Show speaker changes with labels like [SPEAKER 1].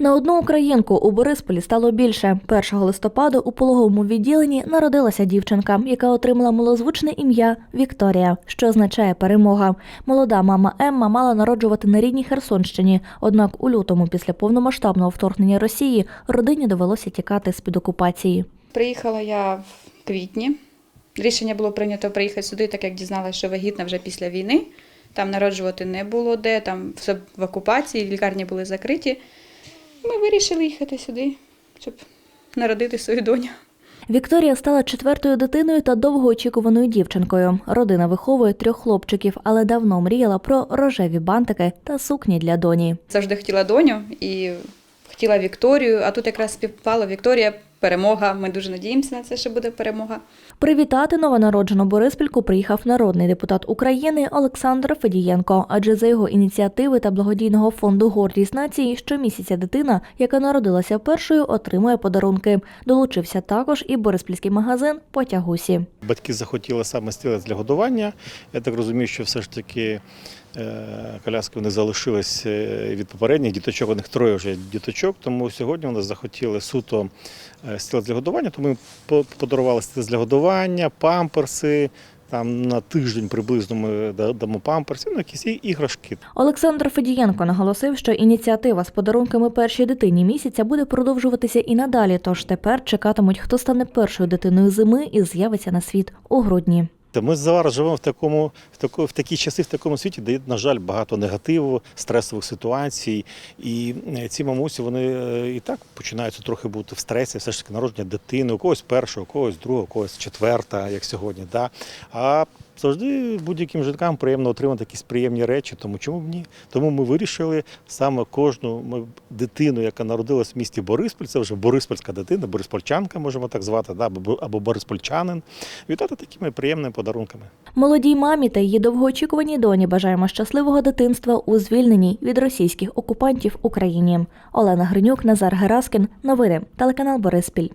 [SPEAKER 1] На одну українку у Борисполі стало більше. 1 листопада у пологовому відділенні народилася дівчинка, яка отримала милозвучне ім'я Вікторія, що означає перемога. Молода мама Емма мала народжувати на рідній Херсонщині. Однак у лютому, після повномасштабного вторгнення Росії, родині довелося тікати з під окупації.
[SPEAKER 2] Приїхала я в квітні. Рішення було прийнято приїхати сюди, так як дізналася, що вагітна вже після війни. Там народжувати не було де, там все в окупації, лікарні були закриті. Ми вирішили їхати сюди, щоб народити свою доню.
[SPEAKER 1] Вікторія стала четвертою дитиною та довгоочікуваною дівчинкою. Родина виховує трьох хлопчиків, але давно мріяла про рожеві бантики та сукні для доні.
[SPEAKER 2] Завжди хотіла доню і хотіла Вікторію, а тут якраз співпала Вікторія, перемога. Ми дуже надіємося на це, що буде перемога.
[SPEAKER 1] Привітати новонароджену Бориспільку приїхав народний депутат України Олександр Федієнко, адже за його ініціативи та благодійного фонду Гордість нації щомісяця дитина, яка народилася першою, отримує подарунки. Долучився також і бориспільський магазин Потягусі.
[SPEAKER 3] Батьки захотіли саме стілець для годування. Я так розумію, що все ж таки е, коляски вони залишились е, від попередніх діточок. У них троє вже діточок, тому сьогодні вони захотіли суто е, стілець для годування. Тому ми по- подарували стілець для годування, памперси. Там на тиждень приблизно ми дамо памперси, ну якісь іграшки.
[SPEAKER 1] Олександр Федієнко наголосив, що ініціатива з подарунками першій дитині місяця буде продовжуватися і надалі. Тож тепер чекатимуть, хто стане першою дитиною зими і з'явиться на світ у грудні.
[SPEAKER 3] Ми зараз живемо в такому, в таку, в такі часи, в такому світі, де, на жаль, багато негативу, стресових ситуацій. І е, ці мамусі вони е, і так починаються трохи бути в стресі, все ж таки народження дитини, у когось першого, у когось другого, у когось четверта, як сьогодні. Да? А завжди будь-яким жінкам приємно отримати якісь приємні речі, тому чому б ні? Тому ми вирішили саме кожну дитину, яка народилась в місті Бориспіль, це вже бориспольська дитина, бориспольчанка, можемо так звати, да? або бориспольчанин, вітати такими приємними подарунками.
[SPEAKER 1] Молодій мамі та її довгоочікуваній доні бажаємо щасливого дитинства у звільненій від російських окупантів Україні. Олена Гринюк, Назар Гераскін. Новини. Телеканал Бориспіль.